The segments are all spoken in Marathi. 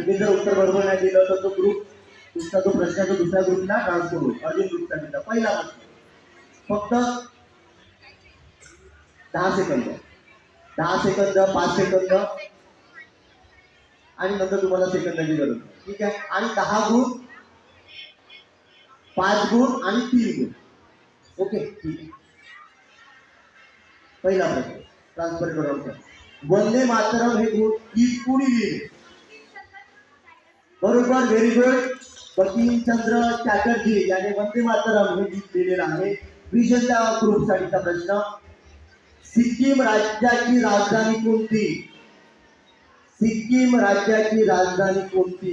तुम्ही जर उत्तर बरोबर नाही दिलं तर तो ग्रुप तुमचा जो प्रश्न तो दुसऱ्या ग्रुपला ट्रान्सफर होईल अर्जुन ग्रुपचा पहिला प्रश्न. फक्त दहा सेकंद. दहा सेकंद पाच सेकंद. आणि नंतर तुम्हाला सेकंदाची गरज. ठीक आहे? आणि दहा गुण पाच गुण आणि तीन गुण ओके? ठीक आहे. पहिला प्रश्न. ट्रान्सफर करून वंदे मातरम हे गुण की कुणी लिहिले? बरोबर व्हेरी गुड बंकिमचंद्र चॅटर्जी याने वंदे मातरम हे गीत लिहिलेलं आहे विजेता ग्रुपसाठीचा प्रश्न. सिक्कीम राज्याची राजधानी कोणती? सिक्कीम राज्याची राजधानी कोणती?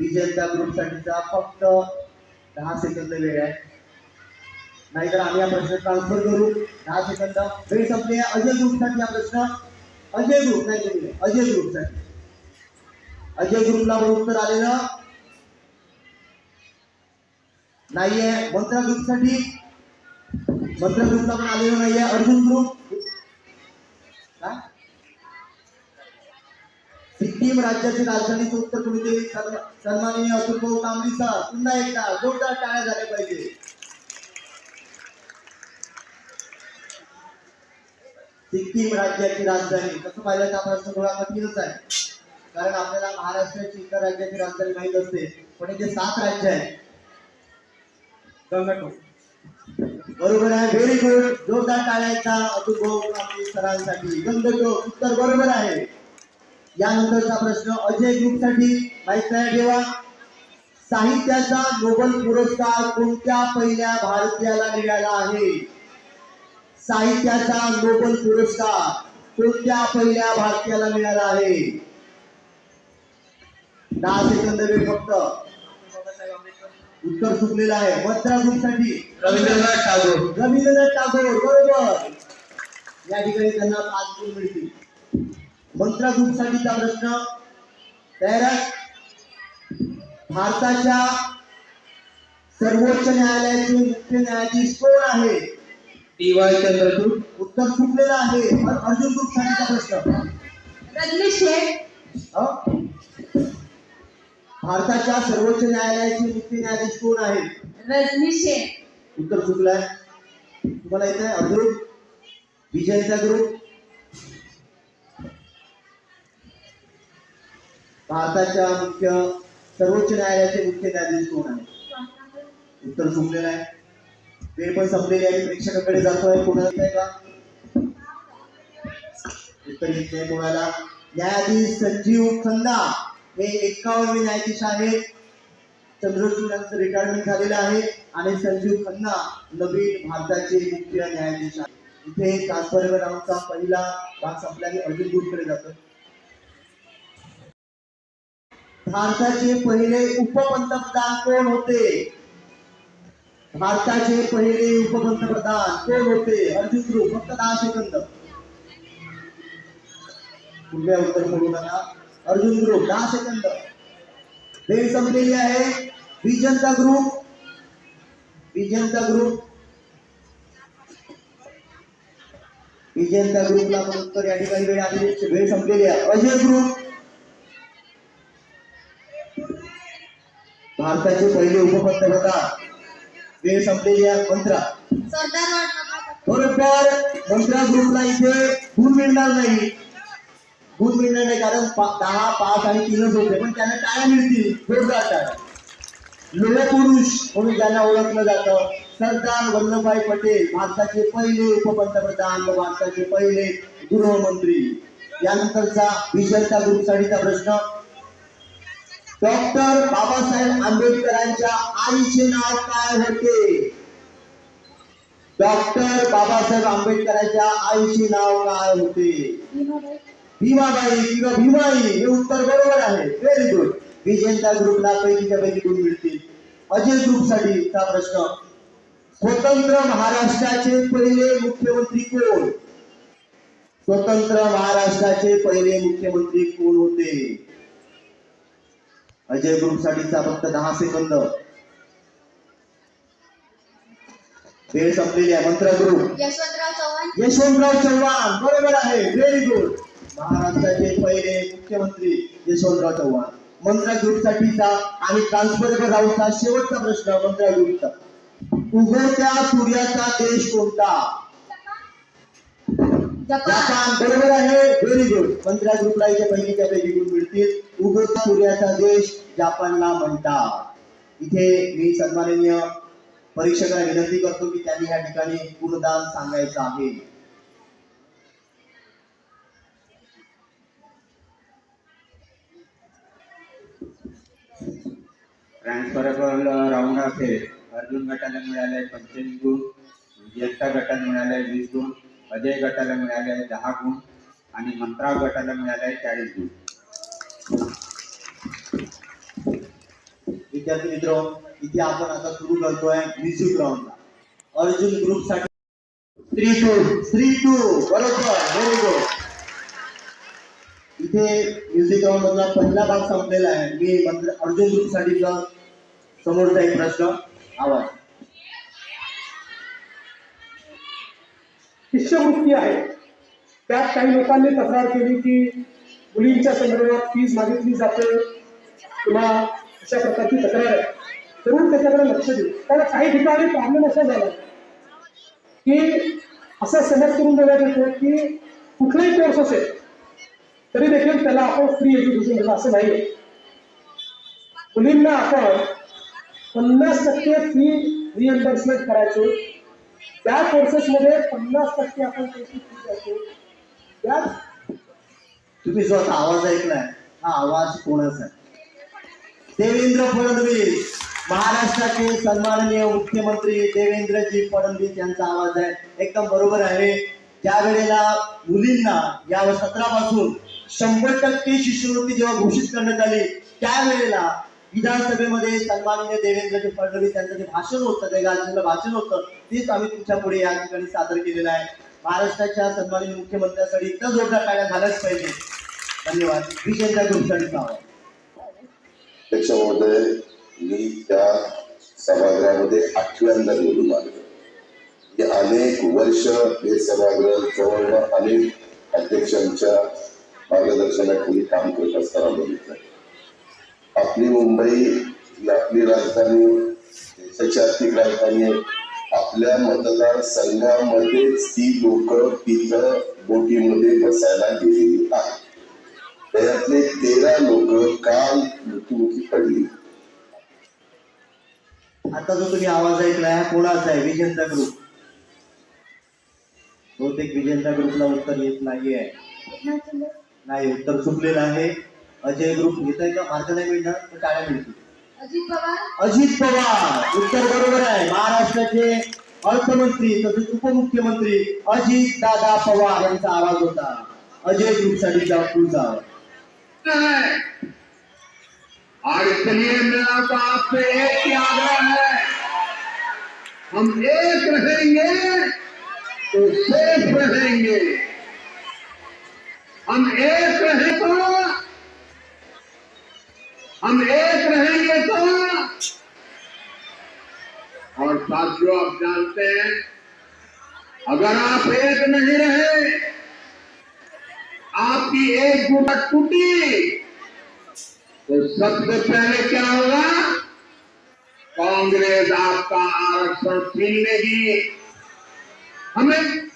विजेता ग्रुपसाठीचा फक्त दहा सेकंद वेळ आहे. नाहीतर आम्ही हा प्रश्न ट्रान्सफर करू. दहा सेकंद वेळ संपले अजय ग्रुपसाठी हा प्रश्न. अजय ग्रुप नाही अजय नाही. अजय ग्रुपसाठी अजय ग्रुपला पण उत्तर आलेलं. नाहीये मंत्रा ग्रुपसाठी. मंत्रा ग्रुपला पण आलेलं नाहीये अर्जुन ग्रुप काय? सिक्कीम राज्याची राजधानीचं उत्तर कोणी देईल सन्माननीय अतुल भाऊ कांबळी सर पुन्हा एकदा जोरदार टाळ्या झाल्या पाहिजे. सिक्कीम राज्याची राजधानी तसं पाहिलं तर हा प्रश्न थोडा कठीणच आहे. कारण आपल्याला महाराष्ट्राची इतर राज्याची राजधानी माहीत असते. पण इथे सात राज्य आहे गंगटोक. बरोबर आहे. व्हेरी गुड जोरदार टाळ्याचा अतुल भाऊ सरांसाठी. गंगटोक उत्तर बरोबर आहे. यानंतरचा प्रश्न अजय ग्रुपसाठी माहीत आहे ठेवा. साहित्याचा नोबल पुरस्कार कोणत्या पहिल्या भारतीयाला मिळाला आहे? साहित्याचा नोबल पुरस्कार कोणत्या पहिल्या भारतीयाला मिळाला आहे? दहा सेकंद वेळ फक्त. उत्तर चुकलेलं आहे. मद्रा ग्रुपसाठी रवींद्रनाथ टागोर. रवींद्रनाथ टागोर बरोबर. या ठिकाणी त्यांना पाच गुण मिळतील. मंत्रा ग्रुपसाठीचा प्रश्न. तयार? भारताच्या सर्वोच्च न्यायालयाचे मुख्य न्यायाधीश कोण आहे? T Y Chandrachud. उत्तर चुकलेलं आहे. अर्जुन ग्रुपसाठीचा प्रश्न. रजनी शेठ अ? भारताच्या सर्वोच्च न्यायालयाचे मुख्य न्यायाधीश कोण आहे? रजनी उत्तर चुकलंय. तुम्हाला येत आहे अर्जुन विजयचा ग्रुप भारताच्या मुख्य सर्वोच्च न्यायालयाचे मुख्य न्यायाधीश कोण आहे? उत्तर चुकलेलं आहे. वेळ पण संपलेली आहे प्रेक्षकाकडे जातोय. कोणाला का? उत्तर येत नाही कोणाला? न्यायाधीश संजीव खन्ना. हे एक्कावन्न न्यायाधीश आहेत. चंद्रचूड यांचं रिटायरमेंट झालेलं आहे आणि संजीव खन्ना नवीन भारताचे मुख्य न्यायाधीश आहेत. इथे ट्रान्सफर राऊंडचा पहिला भाग संपल्याने अर्जुन ग्रुपकडे जातो. भारताचे पहिले उपपंतप्रधान कोण होते? भारताचे पहिले उपपंतप्रधान कोण होते? अर्जुन ग्रुप फक्त दहा सेकंद. पुढल्या उत्तर करू नका. अर्जुन ग्रुप दहा सेकंद वेळ संपलेली आहे. विजंता ग्रुप विजंता ग्रुप विजंता ग्रुपला उत्तर या ठिकाणी वेळ आली वेळ संपलेली आहे. अजय ग्रुप भारताचे पहिले उपपंतप्रधान वेळ संपलेली आहे. मंत्रा सरदार बरोबर मंत्रा ग्रुपला इथे गुण मिळणार नाही. गुण मिळणार नाही कारण दहा पाच आणि तीनच होते. पण त्यांना टाळ्या मिळतील जोरदार टाळ्या लोह पुरुष म्हणून ज्यांना ओळखलं जातं सरदार वल्लभभाई पटेल भारताचे पहिले उपपंतप्रधान व भारताचे पहिले गृहमंत्री. यानंतरचा विषयचा ग्रुपसाठीचा प्रश्न. डॉक्टर बाबासाहेब आंबेडकरांच्या आईचे नाव काय होते? डॉक्टर बाबासाहेब आंबेडकरांच्या आईचे नाव काय होते? भीमाबाई किंवा भीमाई हे उत्तर बरोबर आहे. व्हेरी गुड विजेंता ग्रुपला पैकीच्या पैकी गुण मिळतील? अजय ग्रुपसाठीचा प्रश्न. स्वतंत्र महाराष्ट्राचे पहिले मुख्यमंत्री कोण? स्वतंत्र महाराष्ट्राचे पहिले मुख्यमंत्री कोण होते? अजय ग्रुपसाठीचा फक्त दहा सेकंद. वेळ संपलेली आहे. मंत्र ग्रुप यशवंतराव चव्हाण. यशवंतराव चव्हाण. बरोबर आहे. व्हेरी गुड महाराष्ट्राचे पहिले मुख्यमंत्री यशवंतराव चव्हाण. मंत्रा ग्रुपसाठीचा आणि ट्रान्सफरेबल राऊतचा शेवटचा प्रश्न मंत्रा ग्रुपचा. उगवत्या सूर्याचा देश कोणता? जपान. बरोबर आहे. व्हेरी गुड मंत्रा ग्रुपला इथे पहिली त्यापैकी गुण मिळतील. उगवत्या सूर्याचा देश जापानला म्हणतात. इथे मी सन्माननीय परीक्षकांना विनंती करतो की त्यांनी या ठिकाणी पूर्णदान सांगायचं आहे. ट्रान्सफरेबल राऊंड असेल अर्जुन गटाला मिळाले पंचवीस गुण ज्येष्ठ गटाला मिळाले वीस गुण अजय गटाला मिळाले दहा गुण आणि मंत्राव गटाला मिळाले चाळीस गुण विद्यार्थी मित्र इथे आपण आता सुरू करतोय म्युझिक राऊंडला अर्जुन ग्रुपसाठी थ्री टू थ्री टू बरोबर व्हेरी गुड इथे म्युझिक मधला पहिला भाग संपलेला आहे. मी मंत्र अर्जुन साठीचा समोरचा एक प्रश्न आवाज. शिष्यवृत्ती आहे. त्यात काही लोकांनी तक्रार केली की मुलींच्या संदर्भात फीज मागितली जाते. किंवा अशा प्रकारची तक्रार आहे. जरूर त्याच्याकडे लक्ष देऊ. कारण काही ठिकाणी प्रॉब्लेम असा झाला की असा समज करून देण्यात येतो की कुठलाही कोर्स असेल तरी देखील त्याला आपण फ्री एज्युकेशन दिलं असं नाही मुलींना आपण पन्नास टक्के फी रिएम्बर्समेंट करायचो. त्या कोर्सेसमध्ये पन्नास टक्के आपण फी द्यायचो. त्यात तुम्ही जो आता आवाज ऐकलाय हा आवाज कोणाचा? आहे देवेंद्र फडणवीस. महाराष्ट्राचे सन्माननीय मुख्यमंत्री देवेंद्रजी फडणवीस यांचा आवाज आहे. एकदम बरोबर आहे. ज्या वेळेला मुलींना या सत्रापासून शंभर टक्के शिष्यवृत्ती जेव्हा घोषित करण्यात आली त्यावेळेला विधानसभेमध्ये सन्माननीय देवेंद्रजी फडणवीस यांचं जे भाषण होतं ते गाजलेलं भाषण होतं तेच आम्ही तुमच्यापुढे या ठिकाणी सादर केलेलं आहे. महाराष्ट्राच्या सन्माननीय मुख्यमंत्र्यांसाठी इतका जोरदार टाळ्या झाल्याच पाहिजे. धन्यवाद. विजयच्या त्याच्यामध्ये आवाज मी त्या सभागृहामध्ये आठव्यांदा निवडून आलो. अनेक वर्ष हे सभागृह जवळजवळ अनेक अध्यक्षांच्या मार्गदर्शनाखाली काम करत असताना बघितलं. आपली मुंबई ही आपली राजधानी देशाची आर्थिक राजधानी आहे. आपल्या मतदारसंघामध्येच ती लोक तिथं बोटीमध्ये बसायला गेलेली आहेत. त्यातले तेरा लोक काल मृत्युमुखी पडली. आता जो तुम्ही आवाज ऐकलाय कोणाचा आहे? विजेंद्र ग्रुप. बहुतेक विजेंद्र ग्रुपला उत्तर येत नाहीये. नाही उत्तर चुकलेलं आहे. अजय ग्रुप घेत आहे का? मार्क नाही मिळणार तर टाळ्या मिळतील? अजित पवार. अजित पवार. उत्तर बरोबर आहे. महाराष्ट्राचे अर्थमंत्री तसेच उपमुख्यमंत्री अजित दादा पवार यांचा आवाज होता. अजय ग्रुप साठीचा पुढचा. आवाज और इसलिए मेरा तो आपसे एक ही आग्रह है हम एक रहेंगे तो सेफ रहेंगे. हम एक रहे तो हम एक रहेंगे तो। और साथियों, आप जानते हैं, अगर आप एक नहीं रहे, आपकी एकजुट टूटी तो सबसे पहले क्या होगा? कांग्रेस आपका आरक्षण छीन लेगी। हमें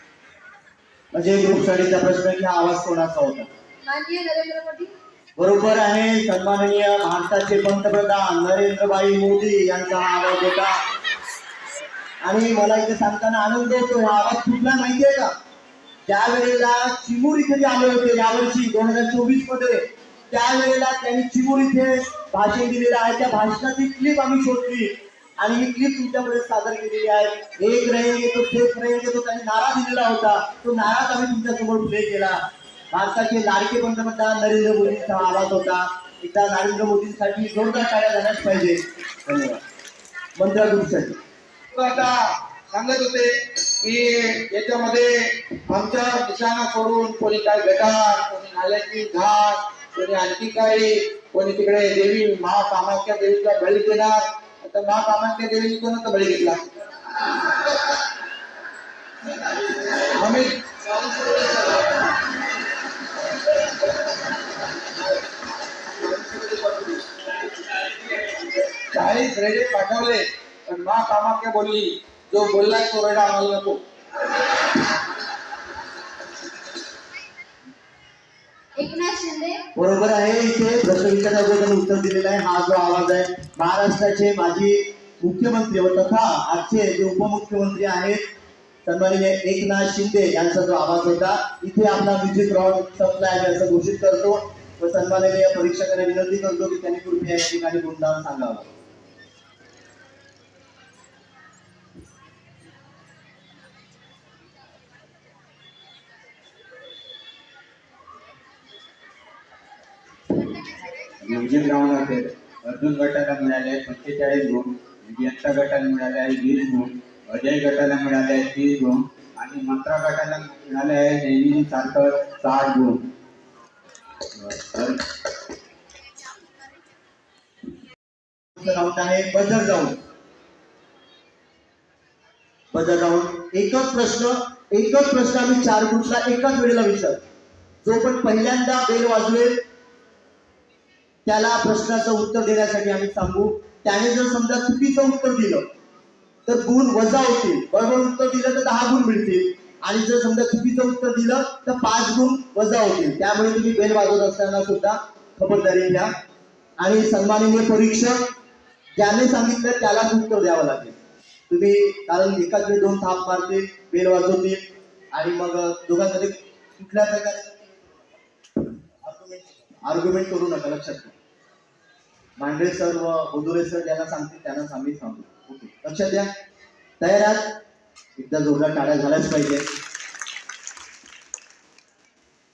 अजय ग्रुप साठीचा प्रश्न की आवाज कोणाचा होता? माननीय नरेंद्र मोदी. बरोबर आहे सन्माननीय भारताचे पंतप्रधान नरेंद्रभाई मोदी यांचा हा आवाज होता. आणि मला इथे सांगताना आनंद होतो हा आवाज कुठला माहितीये का? ज्या वेळेला चिमूर इथे जे आले होते यावर्षी दोन हजार चोवीसमध्ये त्यावेळेला त्यांनी चिमूर इथे भाषण दिलेलं आहे. त्या भाषणाची क्लिप आम्ही शोधली. आणि ही क्लिप तुमच्याकडे सादर केलेली आहे. एक रहेंगे तो सेफ रहेंगे तो त्यांनी नारा दिलेला होता. तो नाराच आम्ही तुमच्यासमोर प्ले केला. भारताचे लाडके पंतप्रधान नरेंद्र मोदींचा आवाज होता. एकदा नरेंद्र मोदींसाठी जोरदार कार्य झाल्याच पाहिजे. धन्यवाद. मंत्रा ग्रुपसाठी आता सांगत होते की याच्यामध्ये आमच्या दिशांना सोडून कोणी काय गटार कोणी नाल्याची घाट कोणी आणखी काही कोणी तिकडे देवी महाकामाख्या देवीचा बळी देणार. तर महाकामाख्या देवीने कोणाचा बळी घेतला? मम्मी. चाळीस रेडे पाठवले पण महाकामाख्या बोलली जो बोलला तो रेडा आम्हाला नको. बरोबर आहे. इथे प्रश्न विचारण्याचं उत्तर दिलेलं आहे. हा जो आवाज आहे महाराष्ट्राचे माजी मुख्यमंत्री व तथा आजचे जे उपमुख्यमंत्री आहेत सन्माननीय एकनाथ शिंदे यांचा जो आवाज होता इथे आपला म्युझिक राऊंड संपला आहे असं घोषित करतो. व सन्माननीय परीक्षकांना विनंती करतो की त्यांनी कृपया या ठिकाणी गुणगान सांगावं. म्युझिक राऊंड असेल अर्जुन गटाला मिळाले पंचेचाळीस गुण विजयंता गटाला मिळाले आहे वीस गुण अजय गटाला मिळाले आहे तीस गुण आणि मंत्रा गटाला मिळाले आहे नेहमी सारखं साठ गुण. राऊंड आहे राऊंड राऊंड एकच प्रश्न एकच प्रश्न आम्ही चार गुणला एकाच वेळेला विचार जो पण पहिल्यांदा बेल वाजवेल त्याला प्रश्नाचं उत्तर देण्यासाठी आम्ही सांगू. त्याने जर समजा चुकीचं उत्तर दिलं तर गुण वजा होतील. बरोबर उत्तर दिलं तर दहा गुण मिळतील. आणि जर समजा चुकीचं उत्तर दिलं तर पाच गुण वजा होतील. त्यामुळे तुम्ही बेल वाजवत असताना सुद्धा खबरदारी घ्या. आणि सन्माननीय परीक्षक ज्याने सांगितलं त्यालाच उत्तर द्यावं लागेल. तुम्ही कारण एकाच वेळी दोन थाप मारतील बेल वाजवतील. आणि मग दोघांमध्ये कुठल्या प्रकारे आर्ग्युमेंट करू नका लक्षात घ्या मांडे सर व बोधुरे सर ज्यांना सांगतील त्यांना आम्ही सांगू. ओके लक्षात द्या तयार आहात? एकदा जोरदार टाळ्या झाल्याच पाहिजे.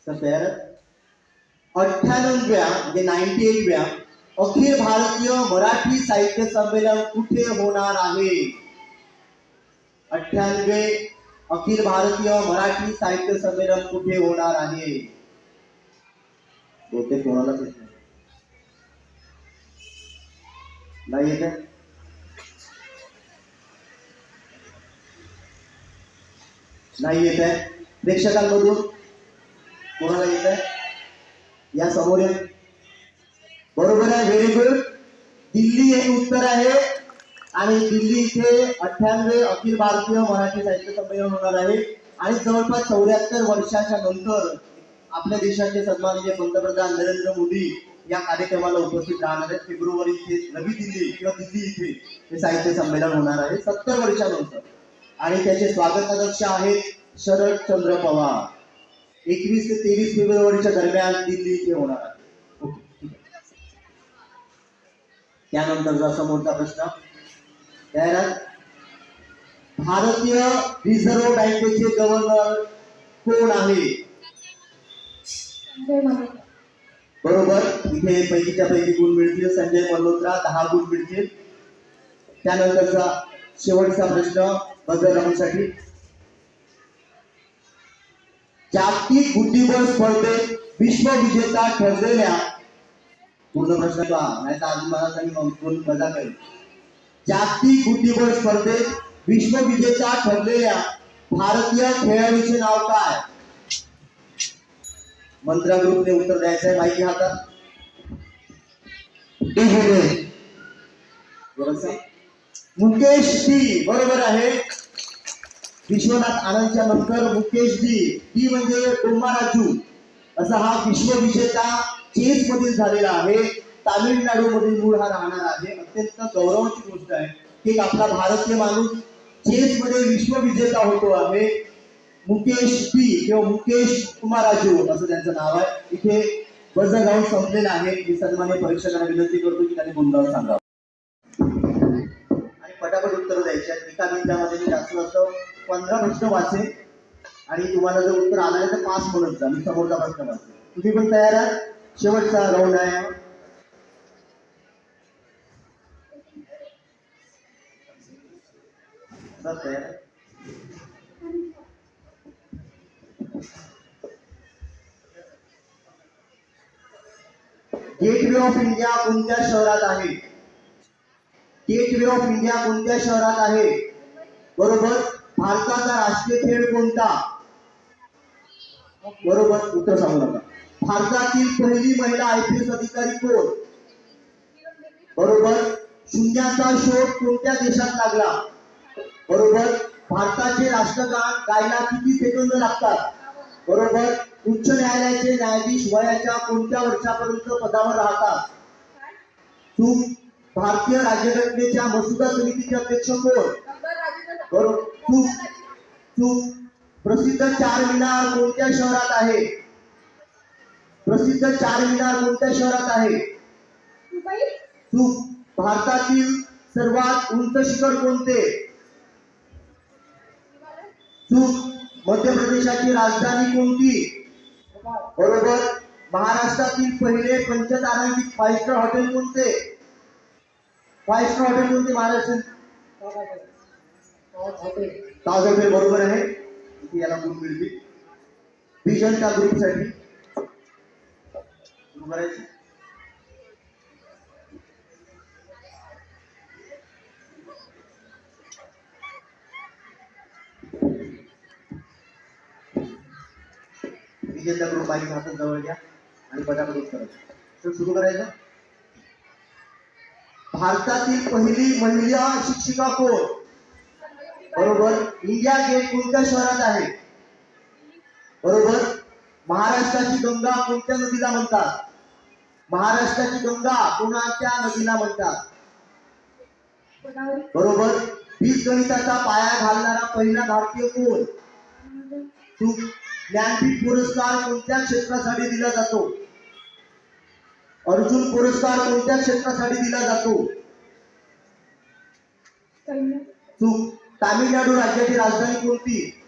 सर तयार आहात? अठ्ठ्याण्णव्या म्हणजे नाईन्टी एटव्या अखिल भारतीय मराठी साहित्य संमेलन कुठे होणार आहे? अठ्ठ्याण्णवे अखिल भारतीय मराठी साहित्य संमेलन कुठे होणार आहे? बहुतेक कोणालाच नाही येत आहे नाही येत आहे. प्रेक्षकांमधून कोणाला येत आहे? या समोर या. बरोबर आहे व्हेरी गुड दिल्ली हे उत्तर आहे आणि दिल्ली इथे अठ्ठ्याण्णवे अखिल भारतीय मराठी साहित्य संमेलन होणार आहे. आणि जवळपास चौऱ्याहत्तर वर्षाच्या नंतर आपल्या देशाचे सन्माननीय पंतप्रधान नरेंद्र मोदी या कार्यक्रमाला उपस्थित राहणार आहेत फेब्रुवारी इथे नवी दिल्ली किंवा दिल्ली इथे हे साहित्य संमेलन होणार आहे सत्तर वर्षानंतर. आणि त्याचे स्वागताध्यक्ष आहेत शरद चंद्र पवार. एकवीस ते तेवीस फेब्रुवारीच्या दरम्यान दिल्ली इथे होणार आहे. त्यानंतरचा समोरचा प्रश्न. भारतीय रिझर्व्ह बँकेचे गव्हर्नर कोण आहे? बरोबर? इथे पैकीच्या पैकी गुण मिळतील. संजय मल्होत्रा दहा गुण मिळतील. त्यानंतरचा शेवटचा प्रश्न बजर जागतिक बुद्धिबळ स्पर्धेत विश्वविजेता ठरलेल्या पूर्ण प्रश्न पहा नाही तर अजून मला सांगी मजा करेल. जागतिक बुद्धिबळ स्पर्धेत विश्वविजेता ठरलेल्या भारतीय खेळाडूचे नाव काय? मंत्रा ग्रुपने उत्तर द्यायचं आहे माहिती आता? मुकेश डी बरोबर आहे. विश्वनाथ आनंदच्या नंतर मुकेश डी डी म्हणजे डोमाराजू असा हा विश्वविजेता चेस मधील झालेला आहे. तामिळनाडू मधील मूळ हा राहणार आहे. अत्यंत गौरवाची गोष्ट आहे. की आपला भारतीय माणूस चेस मध्ये विश्वविजेता होतो आहे. मुकेश पी किंवा मुकेश कुमाराजू असं त्यांचं नाव आहे. इथे बजर राऊंड संपलेला आहे. मी सन्मान्य परीक्षकांना विनंती करतो की त्यांनी गुणगाऊन सांगावं. आणि पटापट उत्तर द्यायचे. एका मिनिटामध्ये मी जास्त जास्त पंधरा प्रश्न वाचेन आणि तुम्हाला जर उत्तर आलं नाही तर पाच म्हणत जा. मी समोरचा प्रश्न वाचेन. तुम्ही पण तयार आहात? शेवटचा राऊंड आहे. तयार? गेटवे ऑफ इंडिया कोणत्या शहरात आहे? गेटवे ऑफ इंडिया कोणत्या शहरात आहे? बरोबर? भारताचा राष्ट्रीय खेळ कोणता? बरोबर? उत्तर सांगू नका. भारतातील पहिली महिला आय पी एस अधिकारी कोण? बरोबर? शून्याचा शोध कोणत्या देशात लागला? बरोबर? भारताचे राष्ट्रगान गायला किती सेकंद लागतात? बरोबर? उच्च न्यायालयाचे न्यायाधीश वयाच्या कोणत्या वर्षापर्यंत पदावर राहतात? चूक भारतीय राज्यघटनेच्या मसुदा समितीचे अध्यक्ष कोण? बरोबर. चूक चूक प्रसिद्ध चार मिनार कोणत्या शहरात आहे? प्रसिद्ध चार मिनार कोणत्या शहरात आहे? चूक भारतातील सर्वात उंच शिखर कोणते? चूक मध्य प्रदेशाची राजधानी कोणती? बरोबर? महाराष्ट्रातील पहिले पंचतारांकित फाईव्ह स्टार हॉटेल कोणते? फाईव्ह स्टार हॉटेल कोणते महाराष्ट्र? ताज हॉटेल बरोबर आहे. इथे याला गुण मिळतील? विजन ग्रुपसाठी बरोबर आहे. बाईक हातात जवळ घ्या आणि पटापट उत्तर तर सुरू करायचं. भारतातील पहिली महिला शिक्षिका कोण? बरोबर इंडिया गेट कोणत्या शहरात आहे? बरोबर महाराष्ट्राची गंगा कोणत्या नदीला म्हणतात? महाराष्ट्राची गंगा कोणाच्या नदीला म्हणतात? बरोबर बीजगणिताचा पाया घालणारा पहिला भारतीय कोण? ज्ञानपीठ पुरस्कार कोणत्या क्षेत्रासाठी दिला जातो? अर्जुन पुरस्कार कोणत्या क्षेत्रासाठी दिला जातो? चूक तामिळनाडू राज्याची राजधानी कोणती?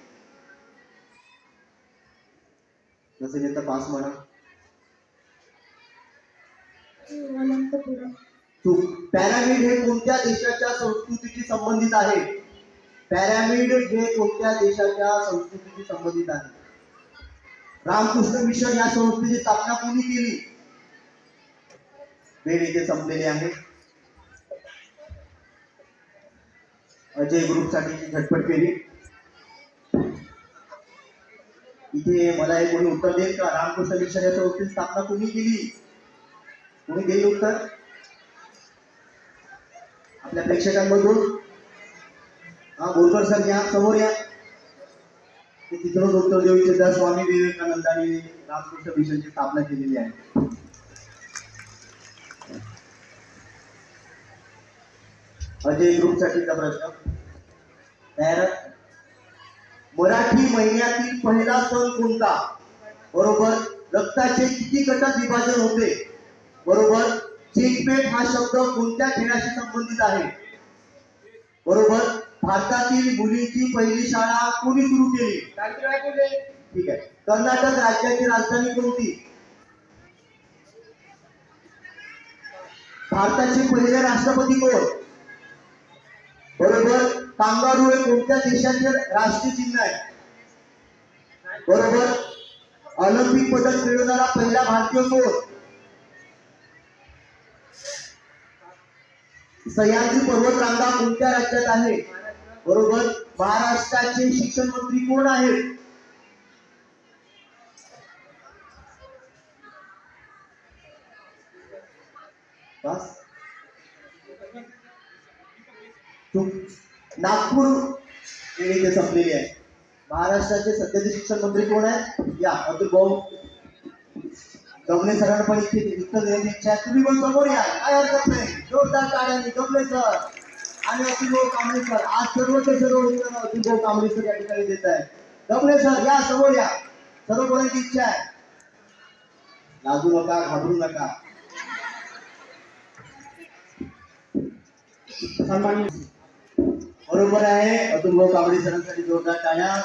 नसेल येतं पास म्हणा. चूक पॅरामिड हे कोणत्या देशाच्या संस्कृतीशी संबंधित आहे? पॅरामिड हे कोणत्या देशाच्या संस्कृतीशी संबंधित आहे? रामकृष्ण मिशन या संस्थेची स्थापना कोणी केली? वेळ इथे संपलेली आहे अजय ग्रुपसाठी झटपट केली. इथे मला हे कोणी उत्तर देईल का? रामकृष्ण मिशन या संस्थेची स्थापना कोणी केली? कोणी देईल उत्तर? आपल्या प्रेक्षकांमधून? हा बोरकर सर या समोर या. ते तिथूनच उत्तर देऊ स्वामी विवेकानंदांनी रामकृष्ण मिशनची स्थापना केलेली आहे. अजय ग्रुपसाठीचा प्रश्न. तयार मराठी महिन्यातील पहिला सण कोणता? बरोबर रक्ताचे किती गटात विभाजन होते? बरोबर चेकपेट हा शब्द कोणत्या खेळाशी संबंधित आहे? बरोबर भारतातील मुलींची पहिली शाळा कोणी सुरू केली? ठीक आहे. कर्नाटक राज्याची राजधानी कोणती? भारताचे पहिले राष्ट्रपती कोण? बरोबर. कांगारू हे कोणत्या देशाचे राष्ट्रीय चिन्ह आहे? बरोबर. ऑलिम्पिक पदक मिळवणारा पहिला भारतीय कोण? सह्याद्री पर्वतरांगा कोणत्या राज्यात आहे? बरोबर? महाराष्ट्राचे शिक्षण मंत्री कोण आहेत? नागपूर इथे संपलेली आहे. महाराष्ट्राचे सध्याचे शिक्षण मंत्री कोण आहे या अतुल भाऊ. गमले सरांना पण इथे उत्तर देण्याची इच्छा आहे. तुम्ही पण समोर या. काय हरकत नाही. जोरदार टाळ्यांनी गमले सर. आणि अतुल भाऊ सर आज सर्वच सर्व उत्तर अतुल भाऊ सर या ठिकाणी देत आहे गमले सर या समोर या. सर्व कोणाची इच्छा आहे. लाजू नका घाबरू नका. बरोबर आहे. अतुल भाऊ कांबळे सरांसाठी जोरदार टाळ्या.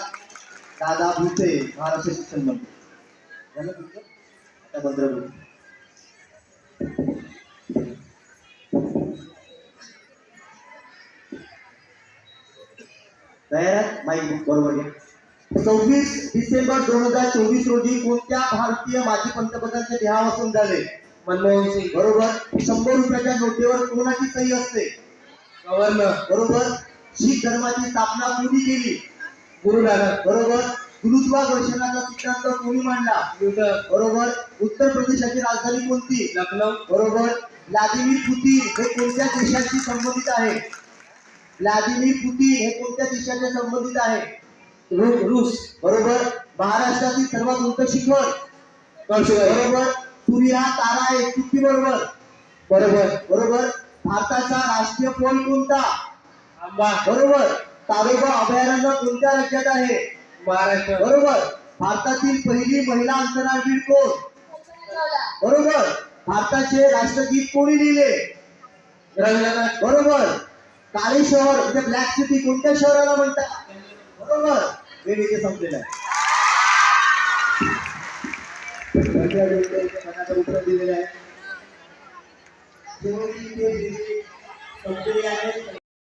दादा भुसे महाराष्ट्र शिक्षण मंत्री आता पंधरा तयार आहे माईक बरोबर आहे. सव्वीस डिसेंबर दोन हजार चोवीस रोजी कोणत्या भारतीय माजी पंतप्रधानांचे देहावसन झाले? मनमोहन सिंग. बरोबर. शंभर रुपयाच्या नोटेवर कोणाची सही असते? गव्हर्नर. बरोबर. शीख धर्माची स्थापना कोणी केली? गुरु नानक. बरोबर. गुरुत्वाकर्षणाचा सिद्धांत कोणी मांडला? बरोबर. उत्तर प्रदेशाची राजधानी कोणती? लखनौ. बरोबर. व्लादिमीर पुतीन हे कोणत्या देशाशी संबंधित आहे? व्लादिमीर पुतीन हे कोणत्या देशाच्या संबंधित आहे? रूस. बरोबर? महाराष्ट्रातील सर्वात उंच शिखर. बरोबर? सूर्य हा तारा आहे किती बरोबर. बरोबर. बरोबर? भारताचा राष्ट्रीय फळ कोणता? आंबा. बरोबर? ताडोबा अभयारण्य कोणत्या राज्यात आहे? महाराष्ट्र. बरोबर? भारतातील पहिली महिला अंतराळवीर कोण? बरोबर? भारताचे राष्ट्रगीत कोणी लिहिले? बरोबर? काळे शहर म्हणजे ब्लॅक सिटी कोणत्या शहराला म्हणतात? बरोबर. हे इथे संपलेला आहे. उत्तर दिलेलं आहे संपलेले आहे